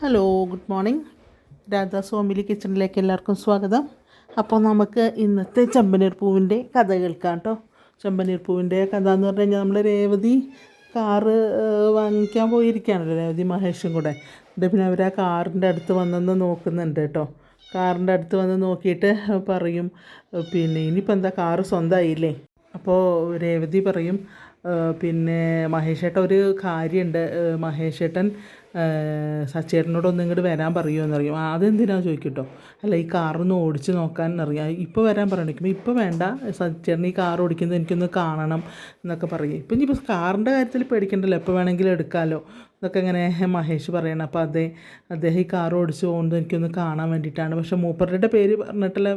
Hello good morning Radha സോമിലി കിച്ചണിലേക്ക് എല്ലാവർക്കും സ്വാഗതം. അപ്പോൾ നമുക്ക് ഇന്നത്തെ ചെമ്പനീർ പൂവിന്റെ കഥ കേൾക്കാം കേട്ടോ. ചെമ്പനീർ പൂവിന്റെ കഥ എന്ന് പറഞ്ഞു കഴിഞ്ഞാൽ നമ്മൾ രേവതി കാറ് വാങ്ങിക്കാൻ പോയിരിക്കുകയാണല്ലോ. രേവതി മഹേഷും കൂടെ. എന്നിട്ട് പിന്നെ അവർ ആ കാറിന്റെ അടുത്ത് വന്നെന്ന് നോക്കുന്നുണ്ട് കേട്ടോ. കാറിന്റെ അടുത്ത് വന്ന് നോക്കിയിട്ട് പറയും പിന്നെ ഇനിയിപ്പോൾ എന്താ കാറ് സ്വന്തമായില്ലേ? അപ്പോൾ രേവതി പറയും പിന്നെ മഹേഷേട്ടൻ ഒരു കാര്യമുണ്ട്. മഹേഷേട്ടൻ സച്ചേട്ടനോട് ഒന്ന് ഇങ്ങോട്ട് വരാൻ പറയുമോ എന്നറിയും അതെന്തിനാണ് അതെന്തിനാ ചോദിക്കട്ടോ? അല്ല ഈ കാറൊന്ന് ഓടിച്ച് നോക്കാൻ അറിയാം. ഇപ്പോൾ വരാൻ പറയണിക്കുമ്പോൾ ഇപ്പോൾ വേണ്ട. സച്ചേട്ടൻ ഈ കാർ ഓടിക്കുന്നത് എനിക്കൊന്ന് കാണണം എന്നൊക്കെ പറയും. ഇപ്പം ഇനിയിപ്പോൾ കാറിന്റെ കാര്യത്തിൽ പേടിക്കണ്ടല്ലോ. എപ്പോൾ വേണമെങ്കിലും എടുക്കാമല്ലോ എന്നൊക്കെ ഇങ്ങനെ മഹേഷ് പറയണം. അപ്പോൾ അതേ അദ്ദേഹം ഈ കാർ ഓടിച്ച് പോകുന്നത് എനിക്കൊന്ന് കാണാൻ വേണ്ടിയിട്ടാണ്. പക്ഷേ മൂപ്പരുടെ പേര് പറഞ്ഞിട്ടല്ല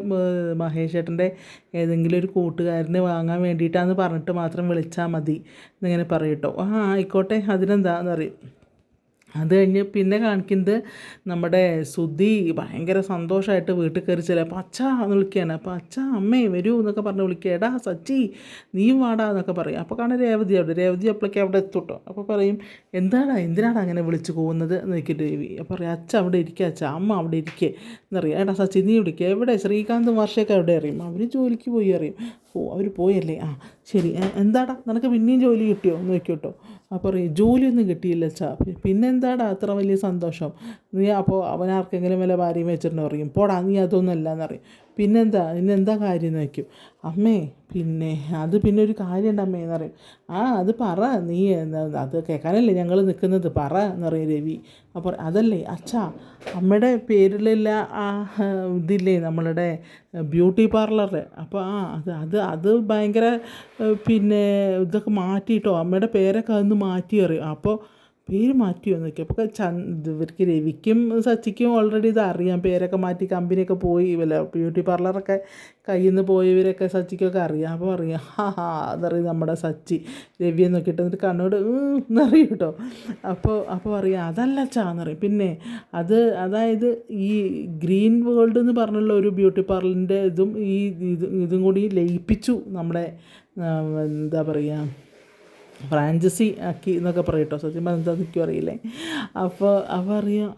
മഹേഷ് ചേട്ടന്റെ ഏതെങ്കിലും ഒരു കൂട്ടുകാരന് വാങ്ങാൻ വേണ്ടിയിട്ടാന്ന് പറഞ്ഞിട്ട് മാത്രം വിളിച്ചാൽ മതി എന്നിങ്ങനെ പറയട്ടോ ആ ആയിക്കോട്ടെ. അതിനെന്താണെന്ന് പറയും അത് കഴിഞ്ഞ് പിന്നെ കാണിക്കുന്നത് നമ്മുടെ സുധി ഭയങ്കര സന്തോഷമായിട്ട് വീട്ടിൽ കയറി ചെല്ലുക. അപ്പോൾ അച്ഛാ എന്ന് വിളിക്കുകയാണ്. അപ്പോൾ അച്ഛാ അമ്മേ വരൂ എന്നൊക്കെ പറഞ്ഞ് വിളിക്കുക. എടാ സച്ചി നീ വാടാ എന്നൊക്കെ പറയും. അപ്പോൾ കാണാൻ രേവതി അവിടെ. രേവതി അപ്പോഴേക്ക് അവിടെ എത്തുട്ടോ അപ്പോൾ പറയും എന്താടാ എന്തിനാടാ അങ്ങനെ വിളിച്ചു പോകുന്നത്? എന്ന് നോക്കിയിട്ട് രവി. അപ്പോൾ പറയും അച്ഛ അവിടെ ഇരിക്കുക അച്ഛ അമ്മ അവിടെ ഇരിക്കുക എന്നറിയാം എടാ സച്ചി നീ വിളിക്കുക എവിടെ? ശ്രീകാന്ത് വർഷയൊക്കെ അവിടെ അറിയും അവർ ജോലിക്ക് പോയി അറിയും ഓ അവർ പോയല്ലേ? ആ ശരി. എന്താടാ? നിനക്ക് പിന്നെയും ജോലി കിട്ടിയോ? എന്ന് നോക്കിയോട്ടോ അപ്പോൾ പറയും ജോലിയൊന്നും കിട്ടിയില്ല ചാ പിന്നെന്താടാ അത്ര വലിയ സന്തോഷം? നീ അപ്പോൾ അവൻ ആർക്കെങ്കിലും വല്ല ഭാര്യയും വെച്ചിട്ടുണ്ടോ പറയും. പോടാ നീ അതൊന്നും അല്ല എന്നറിയും പിന്നെന്താ? ഇന്നെന്താ കാര്യം എന്ന് വയ്ക്കും അമ്മേ പിന്നെ അത് പിന്നെ ഒരു കാര്യമുണ്ട് അമ്മേ എന്ന് പറയും. ആ അത് പറ. നീ അത് കേൾക്കാനല്ലേ ഞങ്ങൾ നിൽക്കുന്നത്? പറ എന്ന് പറയും രവി. അപ്പോൾ അതല്ലേ അച്ഛാ അമ്മയുടെ പേരിലുള്ള ആ ആ, ഇതില്ലേ നമ്മളുടെ ബ്യൂട്ടി പാർലർ. അപ്പോൾ ആ അത് അത് അത് ഭയങ്കര പിന്നെ ഇതൊക്കെ മാറ്റിയിട്ടോ? അമ്മയുടെ പേരൊക്കെ അതൊന്ന് മാറ്റി അറിയും അപ്പോൾ പേര് മാറ്റിയോ എന്നൊക്കെ. അപ്പോൾ ചന്ദ് ഇവർക്ക് രവിക്കും സച്ചിക്കും ഓൾറെഡി ഇത് അറിയാം. പേരൊക്കെ മാറ്റി കമ്പനിയൊക്കെ പോയി വല്ല ബ്യൂട്ടി പാർലറൊക്കെ കയ്യിൽ നിന്ന് പോയവരൊക്കെ സച്ചിക്കൊക്കെ അറിയാം. അപ്പോൾ അറിയാം ഹാ ഹാ അതറിയും നമ്മുടെ സച്ചി രവി എന്നൊക്കെ ഇട്ട് എന്നിട്ട് കണ്ണോട് എന്നറിയും കേട്ടോ അപ്പോൾ അപ്പോൾ അറിയാം അതല്ല ചാന്നറിയും പിന്നെ അത് അതായത് ഈ ഗ്രീൻ വേൾഡ് എന്ന് പറഞ്ഞുള്ള ഒരു ബ്യൂട്ടി പാർലറിന്റെ ഇതും ഈ ഇതും കൂടി ലയിപ്പിച്ചു നമ്മുടെ എന്താ പറയുക ഫ്രാഞ്ചൈസി ആക്കി എന്നൊക്കെ പറയും കേട്ടോ. സത്യം പറഞ്ഞാൽ എനിക്കും അറിയില്ലേ. അപ്പോൾ അവ അറിയാം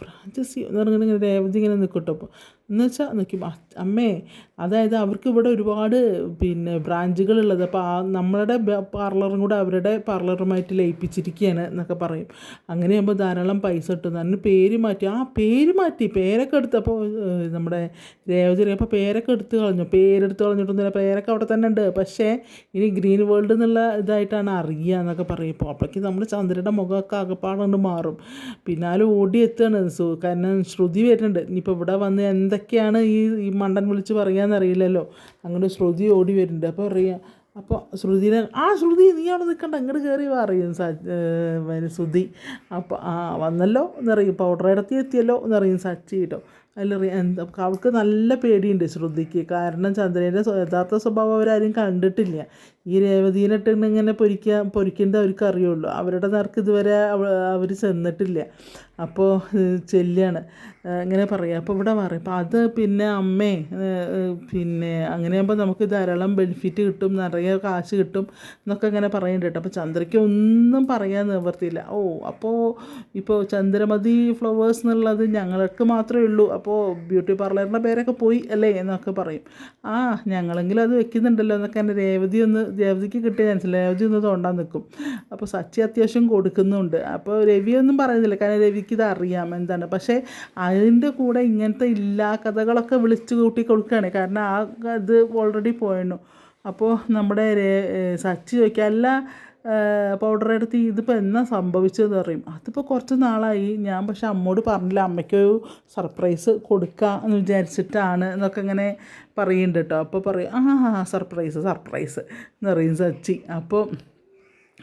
ഫ്രാഞ്ചസി എന്ന് പറഞ്ഞിട്ടുണ്ടെങ്കിൽ ദേവതി ഇങ്ങനെ നിൽക്കും കേട്ടോ. അപ്പോൾ എന്ന് വെച്ചാൽ നിൽക്കും അമ്മേ അതായത് അവർക്ക് ഇവിടെ ഒരുപാട് പിന്നെ ബ്രാഞ്ചുകളുള്ളത് അപ്പോൾ ആ നമ്മളുടെ പാർലറും കൂടെ അവരുടെ പാർലറുമായിട്ട് ലയിപ്പിച്ചിരിക്കുകയാണ് എന്നൊക്കെ പറയും. അങ്ങനെയാകുമ്പോൾ ധാരാളം പൈസ കിട്ടും. അതിന് പേര് മാറ്റി. ആ പേര് മാറ്റി. പേരൊക്കെ എടുത്ത് അപ്പോൾ നമ്മുടെ രേവതി അപ്പോൾ പേരൊക്കെ എടുത്ത് കളഞ്ഞു. പേരെടുത്ത് കളഞ്ഞിട്ടൊന്നുമില്ല. പേരൊക്കെ അവിടെ തന്നെ ഉണ്ട്. പക്ഷേ ഇനി ഗ്രീൻ വേൾഡ് എന്നുള്ള ഇതായിട്ടാണ് അറിയുക എന്നൊക്കെ പറയും. ഇപ്പോൾ അപ്പോഴേക്ക് നമ്മുടെ ചന്ദ്രയുടെ മുഖമൊക്കെ ആകെപ്പാടുകൊണ്ട് മാറും. പിന്നാലും ഓടി എത്തുകയാണ്. സു കാരണം ശ്രുതി വരുന്നുണ്ട്. ഇനിയിപ്പോൾ ഇവിടെ വന്ന് എന്തൊക്കെയാണ് ഈ ഈ മണ്ടൻ വിളിച്ച് പറയാന്നറിയില്ലല്ലോ അങ്ങനെ ശ്രുതി ഓടി വരുന്നുണ്ട്. അപ്പോൾ അറിയാം അപ്പോൾ ശ്രുതിനെ ആ ശ്രുതി നീ അവിടെ നിൽക്കണ്ട അങ്ങോട്ട് കയറി പറയും ശ്രുതി. അപ്പോൾ ആ വന്നല്ലോ എന്നറിയും പൗഡർ ഇടത്തി എത്തിയല്ലോ എന്നറിയും സച്ചി കേട്ടോ അതിലറിയാം എന്താ അവൾക്ക് നല്ല പേടിയുണ്ട് ശ്രുതിക്ക്. കാരണം ചന്ദ്രന്റെ യഥാർത്ഥ സ്വഭാവം അവരാരും കണ്ടിട്ടില്ല. ഈ രേവതിയിലിട്ട് ഇങ്ങനെ പൊരിക്കാൻ പൊരിക്കേണ്ടത് അവർക്ക് അറിയുള്ളൂ. അവരുടെ നേർക്ക് ഇതുവരെ അവർ ചെന്നിട്ടില്ല. അപ്പോൾ ചെല്ലാണ്. ഇങ്ങനെ പറയാം. അപ്പോൾ ഇവിടെ പറയും അപ്പോൾ അത് പിന്നെ അമ്മേ പിന്നെ അങ്ങനെയാകുമ്പോൾ നമുക്ക് ധാരാളം ബെനിഫിറ്റ് കിട്ടും നിറയെ കാശ് കിട്ടും എന്നൊക്കെ ഇങ്ങനെ പറയുന്നുണ്ട് കേട്ടോ. അപ്പോൾ ചന്ദ്രയ്ക്ക് ഒന്നും പറയാൻ നിവർത്തിയില്ല ഓ അപ്പോൾ ഇപ്പോൾ ചന്ദ്രമതി ഫ്ലവേഴ്സ് എന്നുള്ളത് ഞങ്ങൾക്ക് മാത്രമേ ഉള്ളൂ. അപ്പോൾ ബ്യൂട്ടി പാർലറിന്റെ പേരൊക്കെ പോയി അല്ലേ എന്നൊക്കെ പറയും. ആ ഞങ്ങളെങ്കിലും അത് വെക്കുന്നുണ്ടല്ലോ എന്നൊക്കെ എന്റെ രേവതി ഒന്ന് രേവതിക്ക് കിട്ടിയ ചാൻസ് രേവതി ഒന്ന് തോണ്ടാൻ നിൽക്കും അപ്പോൾ സച്ചി അത്യാവശ്യം കൊടുക്കുന്നുണ്ട്. അപ്പോൾ രവിയൊന്നും പറയുന്നില്ല. കാരണം രവിക്ക് ഇത് അറിയാം എന്താണ്. പക്ഷേ അതിന്റെ കൂടെ ഇങ്ങനത്തെ ഇല്ലാ കഥകളൊക്കെ വിളിച്ചു കൂട്ടി കൊടുക്കുകയാണ്. കാരണം ആ ഇത് ഓൾറെഡി പോയിരുന്നു അപ്പോൾ നമ്മുടെ സച്ചി ചോദിക്കുക അല്ല പൗഡർ എടുത്ത് ഇതിപ്പോൾ എന്നാ സംഭവിച്ചതെന്ന് പറയും അതിപ്പോൾ കുറച്ച് നാളായി. ഞാൻ പക്ഷെ അമ്മോട് പറഞ്ഞില്ല അമ്മയ്ക്ക് ഒരു സർപ്രൈസ് കൊടുക്കാം എന്ന് വിചാരിച്ചിട്ടാണ് എന്നൊക്കെ ഇങ്ങനെ പറയുന്നുണ്ട് കേട്ടോ. അപ്പോൾ പറയും ആ സർപ്രൈസ് സർപ്രൈസ് എന്ന് പറയും സച്ചി. അപ്പോൾ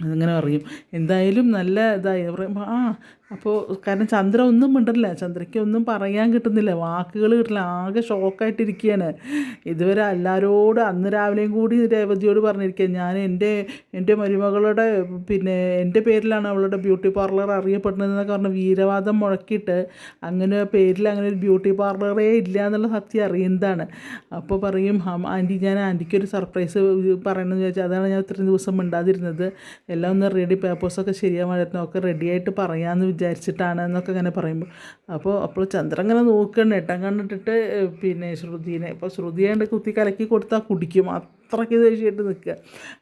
അതിങ്ങനെ പറയും. എന്തായാലും നല്ല ഇതായി. പറയുമ്പോൾ ആ അപ്പോൾ കാരണം ചന്ദ്ര ഒന്നും മിണ്ടില്ല ചന്ദ്രയ്ക്ക് ഒന്നും പറയാൻ കിട്ടുന്നില്ല. വാക്കുകൾ കിട്ടില്ല. ആകെ ഷോക്കായിട്ടിരിക്കുകയാണ് ഇതുവരെ എല്ലാവരോടും അന്ന് രാവിലെയും കൂടി രേവതിയോട് പറഞ്ഞിരിക്കുക ഞാൻ എന്റെ എന്റെ മരുമകളുടെ പിന്നെ എന്റെ പേരിലാണ് അവളുടെ ബ്യൂട്ടി പാർലർ അറിയപ്പെടുന്നതെന്നൊക്കെ പറഞ്ഞ് വീരവാദം മുഴക്കിയിട്ട് അങ്ങനെ പേരിൽ അങ്ങനെ ഒരു ബ്യൂട്ടി പാർലറേ ഇല്ല എന്നുള്ള സത്യം അറിയുന്നതാണ്. അപ്പോൾ പറയും "ഹം, ആന്റി ഞാൻ ആന്റിക്ക് ഒരു സർപ്രൈസ് പറയണമെന്ന് ചോദിച്ചാൽ അതാണ് ഞാൻ ഇത്രയും ദിവസം മിണ്ടാതിരുന്നത്. എല്ലാം ഒന്ന് റെഡി പേപ്പേഴ്സൊക്കെ ശരിയാവാനായിരുന്നു ഒക്കെ റെഡിയായിട്ട് പറയാമെന്ന് വിചാരിച്ചിട്ടാണ് എന്നൊക്കെ ഇങ്ങനെ പറയുമ്പോൾ അപ്പോൾ അപ്പോൾ ചന്ദ്രൻ ഇങ്ങനെ നോക്കണം. ഇട്ടം കണ്ടിട്ടിട്ട് പിന്നെ ശ്രുതിനെ. ഇപ്പോൾ ശ്രുതിയാണ്ട് കുത്തി കലക്കി കൊടുത്താൽ കുടിക്കും. അത്രയ്ക്ക് ദേഷ്യമായിട്ട് നിൽക്കുക.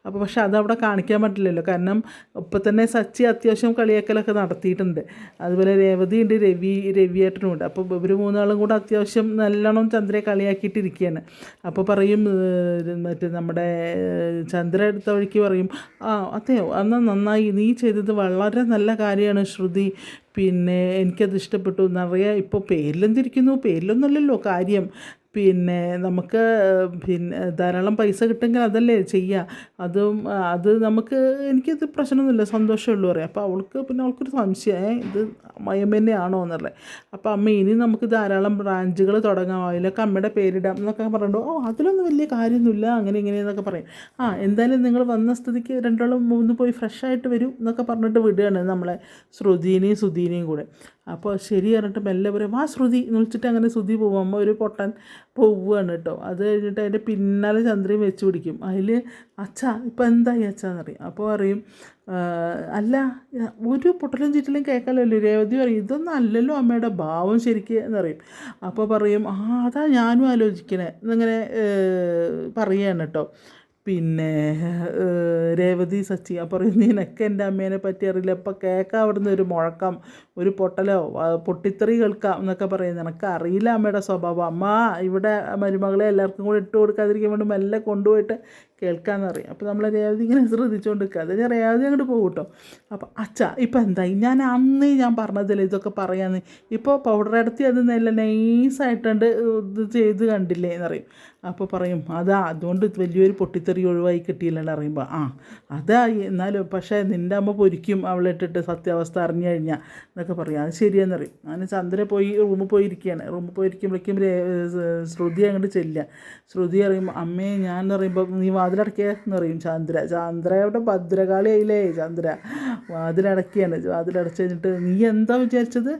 അപ്പോൾ പക്ഷെ അതവിടെ കാണിക്കാൻ പറ്റില്ലല്ലോ. കാരണം ഇപ്പം തന്നെ സച്ചി അത്യാവശ്യം കളിയാക്കലൊക്കെ നടത്തിയിട്ടുണ്ട്. അതുപോലെ രേവതി ഉണ്ട് രവി രവിയേട്ടനും ഉണ്ട് അപ്പോൾ ഇവർ മൂന്നാളും കൂടെ അത്യാവശ്യം നല്ലോണം ചന്ദ്രയെ കളിയാക്കിയിട്ടിരിക്കുകയാണ്. അപ്പോൾ പറയും മറ്റേ നമ്മുടെ ചന്ദ്ര എടുത്ത വഴിക്ക് പറയും ആ അതെയോ? അന്ന് നന്നായി. നീ ചെയ്തത് വളരെ നല്ല കാര്യമാണ് ശ്രുതി. പിന്നെ എനിക്കത് ഇഷ്ടപ്പെട്ടു. എന്നറിയാം ഇപ്പോൾ പേരിലെന്തിരിക്കുന്നു? പേരിലൊന്നുമല്ലല്ലോ കാര്യം. പിന്നെ നമുക്ക് പിന്നെ ധാരാളം പൈസ കിട്ടുമെങ്കിൽ അതല്ലേ ചെയ്യുക അതും അത് നമുക്ക് എനിക്കത് പ്രശ്നമൊന്നുമില്ല സന്തോഷമേ ഉള്ളൂ പറയാം. അപ്പോൾ അവൾക്ക് പിന്നെ അവൾക്കൊരു സംശയം "ഏ, ഇത് മയം തന്നെയാണോ എന്നുള്ളത് അപ്പോൾ അമ്മ ഇനി നമുക്ക് ധാരാളം ബ്രാഞ്ചുകൾ തുടങ്ങാം അതിലൊക്കെ അമ്മയുടെ പേരിടാം എന്നൊക്കെ പറഞ്ഞു ഓ അതിലൊന്നും വലിയ കാര്യമൊന്നുമില്ല അങ്ങനെ ഇങ്ങനെ എന്നൊക്കെ പറയും. ആ എന്തായാലും നിങ്ങൾ വന്ന സ്ഥിതിക്ക് രണ്ടോളം മൂന്ന് പോയി ഫ്രഷ് ആയിട്ട് വരും എന്നൊക്കെ പറഞ്ഞിട്ട് വിടുകയാണ് നമ്മളെ ശ്രുതിനെയും സുധീനെയും കൂടെ. അപ്പോൾ ശരി പറഞ്ഞിട്ട് മെല്ലെ പറയും ആ ശ്രുതി എന്ന് വിളിച്ചിട്ട് അങ്ങനെ ശ്രുതി പോകും അമ്മ ഒരു പൊട്ടൻ പോവുകയാണ് കേട്ടോ. അത് കഴിഞ്ഞിട്ട് അതിന്റെ പിന്നാലെ ചന്ദ്രയും വെച്ച് പിടിക്കും. അതിൽ അച്ഛ ഇപ്പം എന്തായി അച്ഛാന്ന് പറയും. അപ്പോൾ പറയും അല്ല ഒരു പൊട്ടലും ചീറ്റലും കേൾക്കാമല്ലോ രേവതി പറയും ഇതൊന്നും അല്ലല്ലോ അമ്മയുടെ ഭാവം ശരിക്ക് എന്നറിയും അപ്പോൾ പറയും ആ അതാ ഞാനും ആലോചിക്കണേ എന്നിങ്ങനെ പറയുകയാണ് കേട്ടോ. പിന്നെ രേവതി സച്ചി അപ്പോൾ നിനക്ക് എന്റെ അമ്മേനെ പറ്റി അറിയില്ല. അപ്പോൾ കേൾക്കാം അവിടുന്ന് ഒരു മുഴക്കം ഒരു പൊട്ടലോ പൊട്ടിത്തെറി കേൾക്കാം എന്നൊക്കെ പറയും നിനക്ക് അറിയില്ല അമ്മയുടെ സ്വഭാവം. അമ്മ ഇവിടെ മരുമകളെ എല്ലാവർക്കും കൂടെ ഇട്ട് കൊടുക്കാതിരിക്കാൻ വേണ്ടി മെല്ലെ കൊണ്ടുപോയിട്ട് കേൾക്കാമെന്ന് പറയും അപ്പോൾ നമ്മൾ രേവതി ഇങ്ങനെ ശ്രദ്ധിച്ചുകൊണ്ട് നിൽക്കുക അത് രേവതി അങ്ങോട്ട് പോകും കേട്ടോ അപ്പോൾ അച്ഛാ ഇപ്പം എന്തായി? ഞാൻ അന്ന് ഞാൻ പറഞ്ഞതല്ലേ ഇതൊക്കെ പറയാമെന്ന് ഇപ്പോൾ പൗഡർ അടുത്ത് അത് നല്ല നൈസായിട്ടുണ്ട് ഇത് ചെയ്ത് കണ്ടില്ലേ എന്ന് പറയും അപ്പോൾ പറയും അതാ അതുകൊണ്ട് വലിയൊരു പൊട്ടിത്തെറി ഒഴിവായി കിട്ടിയില്ലെന്ന് അറിയുമ്പോൾ ആ അതാ എന്നാലും പക്ഷേ നിന്റെ അമ്മ പൊരിക്കും അവളെ ഇട്ടിട്ട് സത്യാവസ്ഥ അറിഞ്ഞു കഴിഞ്ഞാൽ എന്നൊക്കെ പറയും. അത് ശരിയെന്നറിയും അങ്ങനെ ചന്ദ്ര പോയി റൂമിൽ പോയി ഇരിക്കുകയാണ് റൂമിൽ പോയി ഇരിക്കുമ്പോഴേക്കും ശ്രുതി അങ്ങോട്ട് ചെല്ലുക. ശ്രുതി അറിയുമ്പോൾ അമ്മയെ ഞാൻ അറിയുമ്പോൾ നീ വാതിലടക്കിയ എന്ന് പറയും ചന്ദ്ര. ചന്ദ്രയുടെ ഭദ്രകാളിയായില്ലേ? ചന്ദ്ര. വാതിലടക്കിയാണ്. വാതിലടച്ച് കഴിഞ്ഞിട്ട് നീ എന്താ വിചാരിച്ചത്?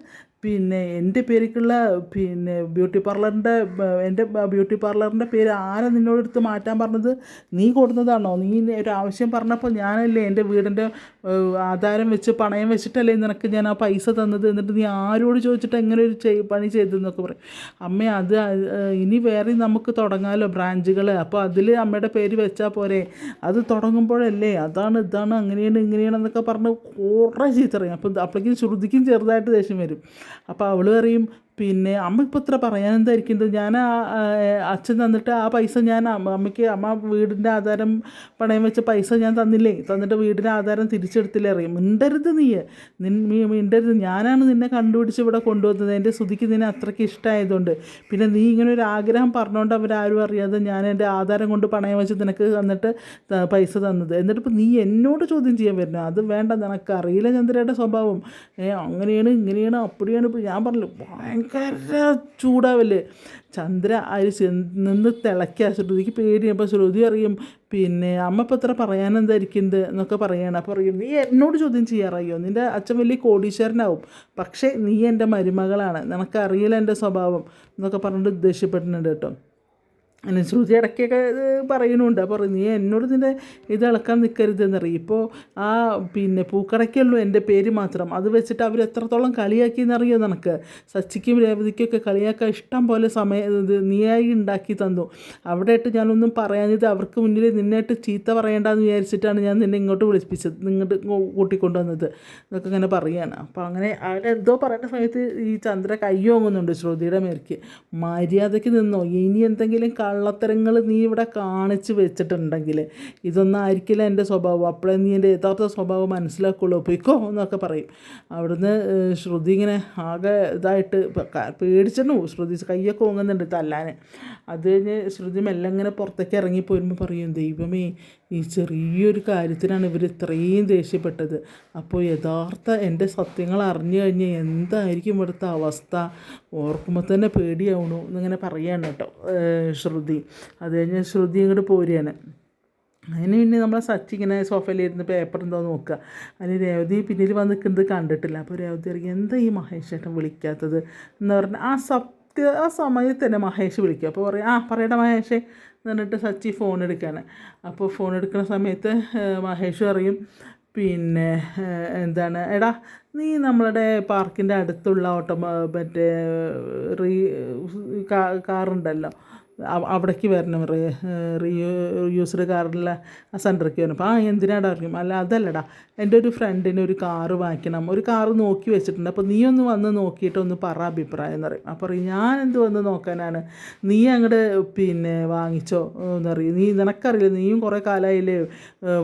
പിന്നെ എന്റെ പേരിക്കുള്ള പിന്നെ ബ്യൂട്ടി പാർലറിന്റെ എന്റെ ബ്യൂട്ടി പാർലറിന്റെ പേര് ആരാ നിന്നോട് എടുത്ത് മാറ്റാൻ പറഞ്ഞത്? നീ കൊടുത്തതാണോ? നീ ഒരു ആവശ്യം പറഞ്ഞപ്പോൾ ഞാനല്ലേ എന്റെ വീടിന്റെ ആധാരം വെച്ച് പണയം വെച്ചിട്ടല്ലേ നിനക്ക് ഞാൻ ആ പൈസ തന്നത്? എന്നിട്ട് നീ ആരോട് ചോദിച്ചിട്ട് എങ്ങനെ ഒരു ചെയ് പണി ചെയ്തതെന്നൊക്കെ പറയും. അമ്മ അത് ഇനി വേറെ നമുക്ക് തുടങ്ങാമല്ലോ ബ്രാഞ്ചുകൾ അപ്പോൾ അതിൽ അമ്മയുടെ പേര് വെച്ചാൽ പോരെ. അത് തുടങ്ങുമ്പോഴല്ലേ അതാണ് ഇതാണ് അങ്ങനെയാണ് ഇങ്ങനെയാണെന്നൊക്കെ പറഞ്ഞ് കുറേ ചീത്തറിയും. അപ്പോൾ അപ്പോഴേക്കും ശ്രുതിക്കും ചെറുതായിട്ട് ദേഷ്യം വരും. അപ്പോൾ അവൾ പറയും പിന്നെ അമ്മ ഇപ്പോൾ ഇത്ര പറയാൻ എന്തായിരിക്കും ഞാൻ അച്ഛൻ തന്നിട്ട് ആ പൈസ ഞാൻ അമ്മയ്ക്ക് അമ്മ വീടിന്റെ ആധാരം പണയം വെച്ച പൈസ ഞാൻ തന്നില്ലേ? തന്നിട്ട് വീടിന്റെ ആധാരം തിരിച്ചെടുത്തില്ലേ അറിയും? മിണ്ടരുത് നീ. നീ മിണ്ടരുത്. ഞാനാണ് നിന്നെ കണ്ടുപിടിച്ച് ഇവിടെ കൊണ്ടുവന്നത്. എന്റെ ശ്രുതിക്ക് നിന്നെ അത്രയ്ക്ക് ഇഷ്ടമായതുകൊണ്ട്. പിന്നെ നീ ഇങ്ങനെ ഒരു ആഗ്രഹം പറഞ്ഞുകൊണ്ട് അവരാരും അറിയാതെ ഞാൻ എന്റെ ആധാരം കൊണ്ട് പണയം വെച്ച് നിനക്ക് തന്നിട്ട് പൈസ തന്നത്. എന്നിട്ട് ഇപ്പോൾ നീ എന്നോട് ചോദ്യം ചെയ്യാൻ വരുന്നു. അത് വേണ്ട. നിനക്ക് അറിയില്ല ചന്ദ്രയുടെ സ്വഭാവം. അങ്ങനെയാണ് ഇങ്ങനെയാണ് അപ്പടിയാണ്. ഇപ്പോൾ ഞാൻ പറഞ്ഞു ഭയങ്കര ചൂടാവല്ലേ? ചന്ദ്ര ചെന്ന് നിന്ന് തിളക്കുക ശ്രുതിക്ക് പേടി അപ്പോൾ ശ്രുതി അറിയും പിന്നെ അമ്മ ഇപ്പം ഇത്ര പറയാനെന്തായിരിക്കുന്നത് എന്നൊക്കെ പറയണം. അപ്പോൾ പറയും നീ എന്നോട് ചോദ്യം ചെയ്യാറായോ? നിന്റെ അച്ഛൻ വലിയ കോടീശ്വരനാവും. പക്ഷേ നീ എന്റെ മരുമകളാണ്. നിനക്കറിയില്ല എന്റെ സ്വഭാവം. എന്നൊക്കെ പറഞ്ഞിട്ട് ദേഷ്യപ്പെട്ടിട്ടുണ്ട് കേട്ടോ. അങ്ങനെ ശ്രുതി ഇടയ്ക്കൊക്കെ പറയുന്നുണ്ട്. അപ്പോൾ നീ എന്നോട് നിന്റെ ഇത് ഇളക്കാൻ നിൽക്കരുത് എന്നറിയും ഇപ്പോൾ ആ പിന്നെ പൂക്കടയ്ക്കുള്ളൂ എന്റെ പേര് മാത്രം. അത് വെച്ചിട്ട് അവർ എത്രത്തോളം കളിയാക്കി കളിയാക്കിയെന്നറിയോ നിനക്ക്? സച്ചിക്കും രേവതിക്കൊക്കെ കളിയാക്കാൻ ഇഷ്ടം പോലെ സമയം ഇത് നീയായി ഉണ്ടാക്കി തന്നു. അവിടെ ആയിട്ട് ഞാനൊന്നും പറയാഞ്ഞത് അവർക്ക് മുന്നിൽ നിന്നായിട്ട് ചീത്ത പറയേണ്ടെന്ന് വിചാരിച്ചിട്ടാണ് ഞാൻ നിന്നെ ഇങ്ങോട്ട് വിളിപ്പിച്ചത് നിങ്ങോട്ട് കൂട്ടിക്കൊണ്ടുവന്നത്. എന്നൊക്കെ ഇങ്ങനെ പറയുകയാണ് അപ്പോൾ അങ്ങനെ അവരെന്തോ പറയുന്ന സമയത്ത് ഈ ചന്ദ്ര കൈ ഓങ്ങുന്നുണ്ട് ശ്രുതിയുടെ മേർക്ക് മര്യാദയ്ക്ക് നിന്നോ. ഇനി എന്തെങ്കിലും കള്ളത്തരങ്ങൾ നീ ഇവിടെ കാണിച്ച് വെച്ചിട്ടുണ്ടെങ്കിൽ ഇതൊന്നും ആയിരിക്കില്ല എന്റെ സ്വഭാവം. അപ്പോഴേ നീ എന്റെ യഥാർത്ഥ സ്വഭാവം മനസ്സിലാക്കുള്ളൂ. പൊയ്ക്കോ എന്നൊക്കെ പറയും. അവിടുന്ന് ശ്രുതി ഇങ്ങനെ ആകെ ഇതായിട്ട് പേടിച്ചിട്ടു ശ്രുതി കയ്യൊക്കെ ഓങ്ങുന്നുണ്ട് തല്ലാൻ അത് കഴിഞ്ഞ് ശ്രുതി മെല്ലെ ഇങ്ങനെ പുറത്തേക്ക് ഇറങ്ങി പോരുമ്പോൾ പറയും ദൈവമേ ഈ ചെറിയൊരു കാര്യത്തിനാണ് ഇവർ ഇത്രയും ദേഷ്യപ്പെട്ടത്. അപ്പോൾ യഥാർത്ഥ എന്റെ സത്യങ്ങൾ അറിഞ്ഞു കഴിഞ്ഞാൽ എന്തായിരിക്കും ഇവിടുത്തെ അവസ്ഥ? ഓർക്കുമ്പോൾ തന്നെ പേടിയാവണു എന്നിങ്ങനെ പറയാണ് കേട്ടോ ശ്രുതി. അത് കഴിഞ്ഞ് ശ്രുതി ഇങ്ങോട്ട് പോരുകയാണ്. അതിന് പിന്നെ നമ്മളെ സച്ചി ഇങ്ങനെ സോഫയിലിരുന്ന് പേപ്പർ എന്തോ നോക്കുക. അതിൽ രേവതി പിന്നിൽ വന്ന് നിൽക്കുന്നത് കണ്ടിട്ടില്ല. അപ്പോൾ രേവതി അറിയാം എന്താ ഈ മഹേഷ് ചേട്ടൻ വിളിക്കാത്തത്? എന്ന് പറഞ്ഞാൽ ആ സത്യ ആ സമയത്ത് തന്നെ മഹേഷ് വിളിക്കും. അപ്പോൾ പറയും ആ പറയട്ടെ മഹേഷേ. എന്ന് പറഞ്ഞിട്ട് സച്ചി ഫോൺ എടുക്കുകയാണ് അപ്പോൾ ഫോൺ എടുക്കുന്ന സമയത്ത് മഹേഷ് പറയും പിന്നെ എന്താണ് എടാ നീ നമ്മളുടെ പാർക്കിന്റെ അടുത്തുള്ള ഓട്ടോ മറ്റേ റീ കാറുണ്ടല്ലോ. അവിടേക്ക് വരണം. റീ യൂസ്ഡ് കാറിലുള്ള ആ സെന്ററിലേക്ക് വരണം. അപ്പോൾ ആ എന്തിനാടാ പറയും അല്ല അതല്ലടാ. എന്റെ ഒരു ഫ്രണ്ടിന് ഒരു കാറ് വാങ്ങിക്കണം. ഒരു കാറ് നോക്കി വെച്ചിട്ടുണ്ട്. അപ്പോൾ നീ ഒന്ന് വന്ന് നോക്കിയിട്ട് ഒന്ന് പറ അഭിപ്രായം എന്ന് പറയും. അപ്പോൾ പറയും ഞാൻ എന്ത് വന്ന് നോക്കാനാണ്? നീ അങ്ങോട്ട് പിന്നെ വാങ്ങിച്ചോ? എന്നറിയും നീ നിനക്കറിയില്ല നീയും കുറേ കാലമായില്ലേ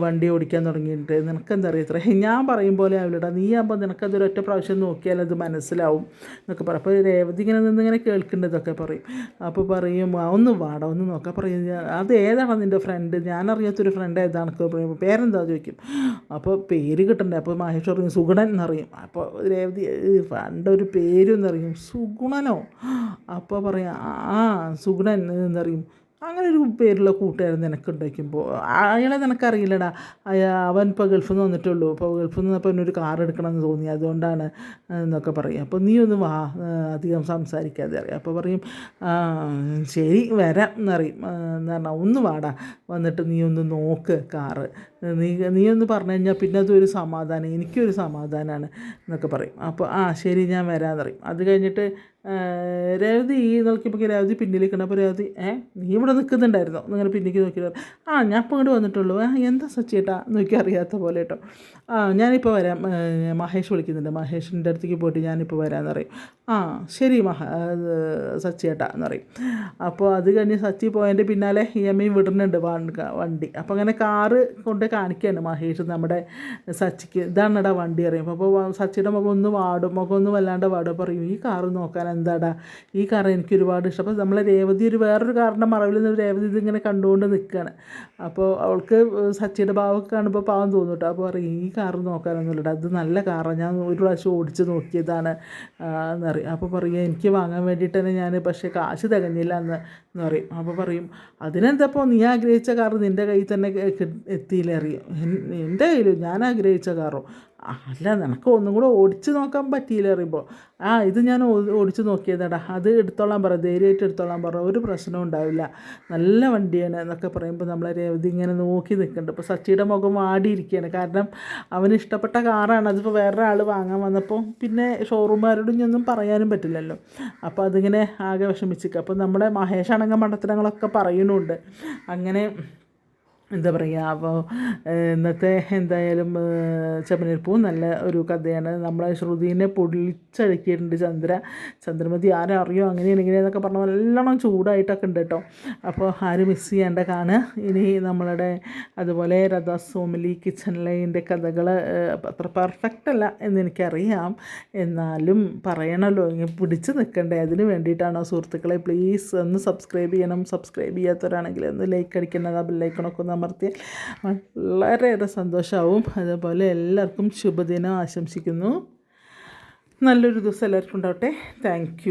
വണ്ടി ഓടിക്കാൻ തുടങ്ങിയിട്ട്? നിനക്കെന്താ അറിയാം ഞാൻ പറയും പോലെ ആവില്ലടാ. നീ ആകുമ്പോൾ നിനക്കതൊരു ഒറ്റ പ്രാവശ്യം നോക്കിയാൽ അത് മനസ്സിലാവും എന്നൊക്കെ പറയും. അപ്പോൾ രേവതി ഇങ്ങനെ നിന്ന് ഇങ്ങനെ കേൾക്കേണ്ടതൊക്കെ പറയും. അപ്പോൾ പറയും "ആ, ഒന്ന് വാടാ ഒന്ന് നോക്കാം. പറയും "ഞാൻ- അത് ഏതാണ് നിന്റെ ഫ്രണ്ട് ഞാനറിയാത്തൊരു ഫ്രണ്ട് ഏതാണ് പേരെന്താ ചോദിക്കും. അപ്പോൾ പേര് കിട്ടണ്ടേ? അപ്പോൾ മഹേഷ് പറയും സുഗുണൻ എന്നറിയും. അപ്പോൾ രേവതി ഫ്രണ്ട് ഒരു എന്നറിയും. സുഗുണനോ? അപ്പോൾ പറയാം ആ സുഗുണൻ എന്നറിയും. അങ്ങനെ ഒരു പേരുള്ള കൂട്ടുകാരൻ നിനക്ക് ഉണ്ടാക്കുമ്പോൾ അയാളെ നിനക്കറിയില്ലടാ. അയാ അവൻ ഇപ്പോൾ ഗൾഫിൽ നിന്ന് വന്നിട്ടുള്ളൂ. ഇപ്പോൾ ഗൾഫിൽ നിന്ന് അപ്പോൾ എന്നൊരു കാർ എടുക്കണമെന്ന് തോന്നി. അതുകൊണ്ടാണ് എന്നൊക്കെ പറയും. അപ്പോൾ നീ ഒന്ന് വാ അധികം സംസാരിക്കാതെ അറിയാം. അപ്പോൾ പറയും ശരി വരാം എന്നറിയും എന്ന് പറഞ്ഞാൽ ഒന്ന് വാടാ. വന്നിട്ട് നീ ഒന്ന് നോക്ക് കാറ്. നീ നീ ഒന്ന് പറഞ്ഞു കഴിഞ്ഞാൽ പിന്നെ അതൊരു സമാധാനം എനിക്കൊരു സമാധാനമാണ് എന്നൊക്കെ പറയും. അപ്പോൾ ആ ശരി ഞാൻ വരാമെന്ന് പറയും. അത് കഴിഞ്ഞിട്ട് രവതി ഈ നോക്കിയപ്പോൾ രേവതി പിന്നിലേക്ക് അപ്പോൾ രേവതി ഏ നീ ഇവിടെ നിൽക്കുന്നുണ്ടായിരുന്നോ? എന്നിങ്ങനെ പിന്നിലേക്ക് നോക്കിയിട്ട് ആ ഞാൻ ഇപ്പോൾ ഇങ്ങോട്ട് വന്നിട്ടുള്ളൂ. എന്താ സച്ചേട്ടാ? നോക്കി അറിയാത്ത പോലെ കേട്ടോ. ആ ഞാനിപ്പോൾ വരാം. മഹേഷ് വിളിക്കുന്നുണ്ട്. മഹേഷിന്റെ അടുത്തേക്ക് പോയിട്ട് ഞാനിപ്പോൾ വരാമെന്ന് പറയും. ആ ശരി മഹ സച്ചേട്ടാ എന്ന് പറയും. അപ്പോൾ അത് കഴിഞ്ഞ് സച്ചി പോയതിന്റെ പിന്നാലെ ഈ അമ്മയും വിടുന്നുണ്ട് വണ്ടി. അപ്പോൾ അങ്ങനെ കാറ് കൊണ്ട് കാണിക്കുകയാണ് മഹേഷ് നമ്മുടെ സച്ചിക്ക്. ഇതാണെടാ വണ്ടി അറിയും അപ്പോൾ സച്ചിയുടെ മുഖം ഒന്ന് വാടും. മുഖം ഒന്ന് വല്ലാണ്ട് വാടും. പറയും ഈ കാറ് നോക്കാൻ എന്താടാ? ഈ കാർ എനിക്ക് ഒരുപാട് ഇഷ്ടം. അപ്പോൾ നമ്മളെ രേവതി ഒരു വേറൊരു കാറിന്റെ മറവിൽ നിന്ന് രേവതി ഇതിങ്ങനെ കണ്ടുകൊണ്ട് നിൽക്കുകയാണ് അപ്പോൾ അവൾക്ക് സച്ചിയുടെ ഭാവമൊക്കെ കാണുമ്പോൾ പാവം തോന്നും അപ്പോൾ പറയും ഈ കാറ് നോക്കാനൊന്നുമില്ല അത് നല്ല കാറാണ് ഞാൻ ഒരു പ്രാവശ്യം ഓടിച്ച് നോക്കിയതാണ്. എന്നറിയും അപ്പോൾ പറയും. എനിക്ക് വാങ്ങാൻ വേണ്ടിയിട്ട് തന്നെ ഞാൻ പക്ഷേ കാശ് തികഞ്ഞില്ല എന്ന് പറയും. അപ്പോൾ പറയും അതിനെന്തപ്പോൾ നീ ആഗ്രഹിച്ച കാർ നിന്റെ കയ്യിൽ തന്നെ എത്തിയില്ലേ? എൻ- എന്റെ കയ്യിൽ ഞാൻ ആഗ്രഹിച്ച കാറോ അല്ല നിനക്ക് ഒന്നും കൂടെ ഓടിച്ചു നോക്കാൻ പറ്റിയില്ല അറിയുമ്പോൾ ആ ഇത് ഞാൻ ഓടിച്ചു നോക്കിയതാടാ. അത് എടുത്തോളാൻ പറ ധൈര്യമായിട്ട് എടുത്തോളാൻ പറ. ഒരു പ്രശ്നവും ഉണ്ടാവില്ല. നല്ല വണ്ടിയാണ് എന്നൊക്കെ പറയുമ്പോൾ നമ്മളെ രേവതി ഇങ്ങനെ നോക്കി നിൽക്കുന്നുണ്ട്. ഇപ്പോൾ സച്ചിയുടെ മുഖം വാടിയിരിക്കുകയാണ് കാരണം അവന് ഇഷ്ടപ്പെട്ട കാറാണ്. അതിപ്പോൾ വേറെ ആൾ വാങ്ങാൻ വന്നപ്പോൾ പിന്നെ ഷോറൂമുകാരോടും ഒന്നും പറയാനും പറ്റില്ലല്ലോ. അപ്പോൾ അതിങ്ങനെ ആകെ വിഷമിച്ചിരിക്കുക അപ്പോൾ നമ്മുടെ മഹേഷ് അണങ്ങ മണ്ടത്തരങ്ങളൊക്കെ പറയുന്നുണ്ട്. അങ്ങനെ എന്താ പറയുക അപ്പോൾ ഇന്നത്തെ എന്തായാലും ചെമ്മനീർപ്പൂ നല്ല ഒരു കഥയാണ്. നമ്മളെ ശ്രുതിനെ പൊളിച്ചടുക്കിയിട്ടുണ്ട് ചന്ദ്ര. ചന്ദ്രമതി ആരും അറിയോ അങ്ങനെയാണ് ഇങ്ങനെയെന്നൊക്കെ പറഞ്ഞാൽ നല്ലോണം ചൂടായിട്ടൊക്കെ ഉണ്ട് കേട്ടോ. അപ്പോൾ ആരും മിസ് ചെയ്യേണ്ട കാണുക. ഇനി നമ്മളുടെ അതുപോലെ രഥ സോമലി കിച്ചൺ ലൈന്റെ കഥകൾ അത്ര പെർഫെക്റ്റ് അല്ല എന്ന് എനിക്കറിയാം. എന്നാലും പറയണല്ലോ ഇങ്ങനെ പിടിച്ച് നിൽക്കണ്ടേ അതിന് വേണ്ടിയിട്ടാണോ സുഹൃത്തുക്കളെ പ്ലീസ് ഒന്ന് സബ്സ്ക്രൈബ് ചെയ്യണം. സബ്സ്ക്രൈബ് ചെയ്യാത്തവരാണെങ്കിൽ ഒന്ന് ലൈക്ക് അടിക്കണം. ആ ബെല്ലൈക്കണൊക്കെ ഒന്ന് അമർത്തിയാൽ വളരെയേറെ സന്തോഷമാവും അതുപോലെ എല്ലാവർക്കും ശുഭദിനം ആശംസിക്കുന്നു. നല്ലൊരു ദിവസം എല്ലാവർക്കും ഉണ്ടാവട്ടെ. താങ്ക്